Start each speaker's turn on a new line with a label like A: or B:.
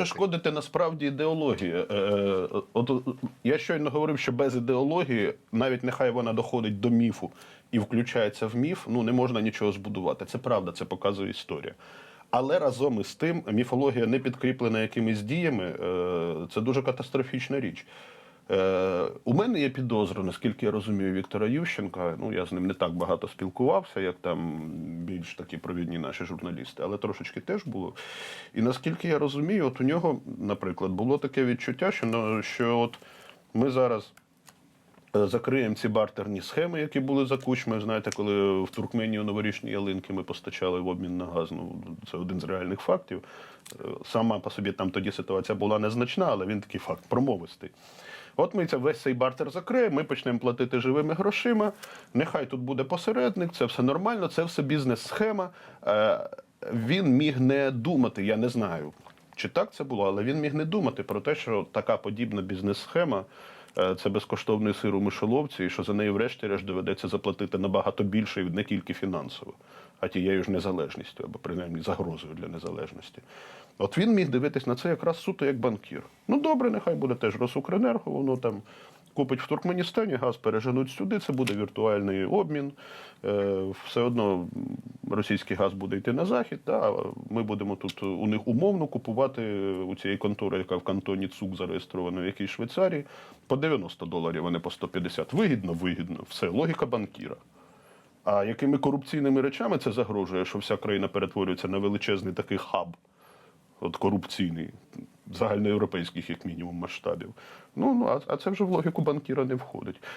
A: може шкодити насправді ідеологія. Е, е, От е, я щойно говорив, що без ідеології, навіть нехай вона доходить до міфу і включається в міф, ну не можна нічого збудувати. Це правда, це показує історія. Але разом із тим, міфологія не підкріплена якимись діями, е, це дуже катастрофічна річ. Е, у мене є підозра, наскільки я розумію Віктора Ющенка. Ну я з ним не так багато спілкувався, як там більш такі провідні наші журналісти, але трошечки теж було. І наскільки я розумію, от у нього, наприклад, було таке відчуття, що, що от ми зараз. е, Закриємо ці бартерні схеми, які були за кучмою. Знаєте, коли в Туркменію новорічні ялинки ми постачали в обмін на газ. Ну це один з реальних фактів. Е, Сама по собі там тоді ситуація була незначна, але він такий факт промовистий. От ми це весь цей бартер закриємо, ми почнемо платити живими грошима. Нехай тут буде посередник, це все нормально, це все бізнес-схема. Е, Він міг не думати, я не знаю, чи так це було, але він міг не думати про те, що така подібна бізнес-схема це безкоштовний сир у мишоловці, і що за неї врешті-решт доведеться заплатити набагато більше, і не тільки фінансово, а тією ж незалежністю, або принаймні загрозою для незалежності. От він міг дивитись на це якраз суто як банкір. Ну добре, нехай буде теж Росукренерго, воно там купить в Туркменістані, газ переженуть сюди, це буде віртуальний обмін. Е, Все одно російський газ буде йти на захід. А ми будемо тут у них умовно купувати у цієї контори, яка в кантоні ЦУК зареєстрована в якійсь Швейцарії, по 90 доларів, а не по 150. Вигідно, вигідно. Все, логіка банкіра. А якими корупційними речами це загрожує, що вся країна перетворюється на величезний такий хаб, от корупційний, загальноєвропейських, як мінімум, масштабів. Ну, ну а це вже в логіку банкіра не входить.